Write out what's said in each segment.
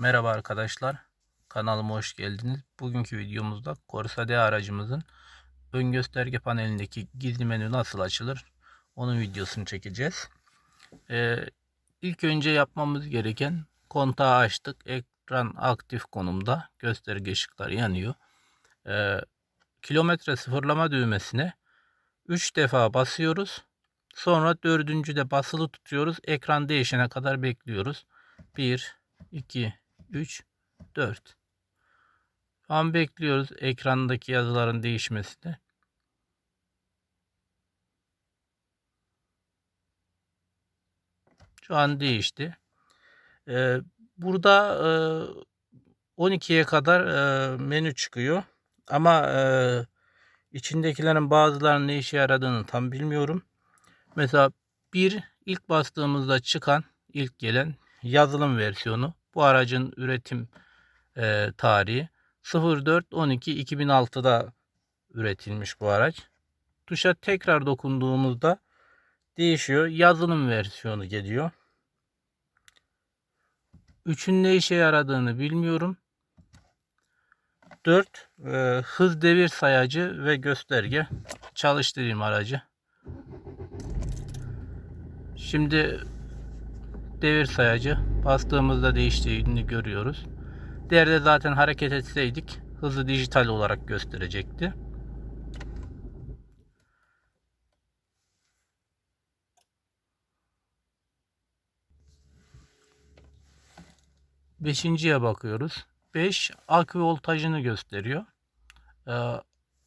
Merhaba arkadaşlar. Kanalıma hoş geldiniz. Bugünkü videomuzda Corsa D aracımızın ön gösterge panelindeki gizli menü nasıl açılır? Onun videosunu çekeceğiz. Ee, ilk önce yapmamız gereken kontağı açtık. Ekran aktif konumda. Gösterge ışıkları yanıyor. Ee, kilometre sıfırlama düğmesine 3 defa basıyoruz. Sonra dördüncüde basılı tutuyoruz. Ekran değişene kadar bekliyoruz. 1, 2, 3, 4. Şu an bekliyoruz ekrandaki yazıların değişmesini. Şu an değişti. Ee, burada e, 12'ye kadar e, menü çıkıyor. Ama e, içindekilerin bazılarının ne işe yaradığını tam bilmiyorum. Mesela bir ilk bastığımızda çıkan ilk gelen yazılım versiyonu. Bu aracın üretim e, tarihi 04-12-2006'da üretilmiş bu araç. Tuşa tekrar dokunduğumuzda değişiyor. Yazılım versiyonu geliyor. Üçün ne işe yaradığını bilmiyorum. 4 e, hız devir sayacı ve gösterge çalıştırayım aracı. Şimdi devir sayacı bastığımızda değiştiğini görüyoruz. Diğerde zaten hareket etseydik hızı dijital olarak gösterecekti. Beşinciye bakıyoruz. 5 akü voltajını gösteriyor. Ee,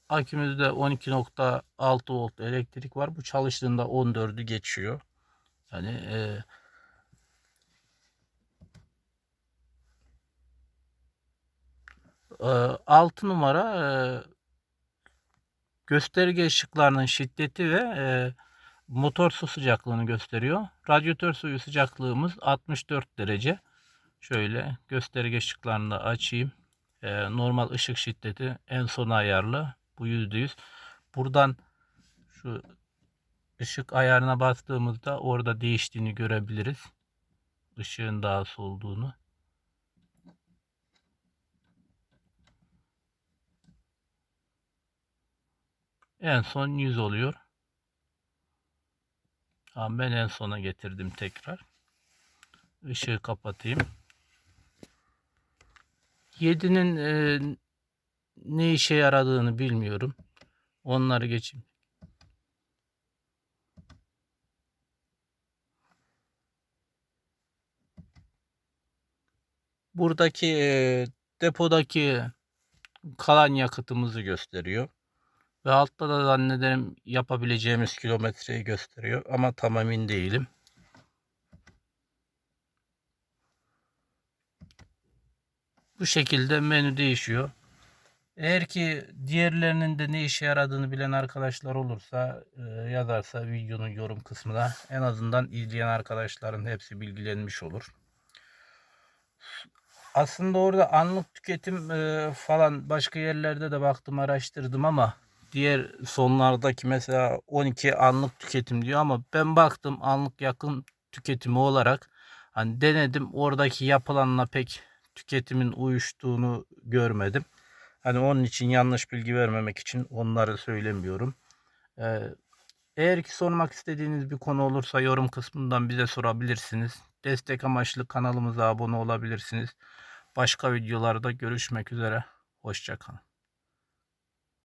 akümüzde 12.6 volt elektrik var. Bu çalıştığında 14'ü geçiyor. Yani e, 6 numara e, gösterge ışıklarının şiddeti ve e, motor su sıcaklığını gösteriyor. Radyatör suyu sıcaklığımız 64 derece. Şöyle gösterge ışıklarını da açayım. E, normal ışık şiddeti en sona ayarlı. Bu %100. Buradan şu ışık ayarına bastığımızda orada değiştiğini görebiliriz. Işığın daha az En son 100 oluyor. Tamam ben en sona getirdim tekrar. Işığı kapatayım. 7'nin e, ne işe yaradığını bilmiyorum. Onları geçeyim. Buradaki e, depodaki kalan yakıtımızı gösteriyor. Ve altta da zannederim yapabileceğimiz kilometreyi gösteriyor. Ama tam emin değilim. Bu şekilde menü değişiyor. Eğer ki diğerlerinin de ne işe yaradığını bilen arkadaşlar olursa e, yazarsa videonun yorum kısmına en azından izleyen arkadaşların hepsi bilgilenmiş olur. Aslında orada anlık tüketim e, falan başka yerlerde de baktım araştırdım ama diğer sonlardaki mesela 12 anlık tüketim diyor ama ben baktım anlık yakın tüketimi olarak hani denedim oradaki yapılanla pek tüketimin uyuştuğunu görmedim. Hani onun için yanlış bilgi vermemek için onları söylemiyorum. Ee, eğer ki sormak istediğiniz bir konu olursa yorum kısmından bize sorabilirsiniz. Destek amaçlı kanalımıza abone olabilirsiniz. Başka videolarda görüşmek üzere. Hoşçakalın.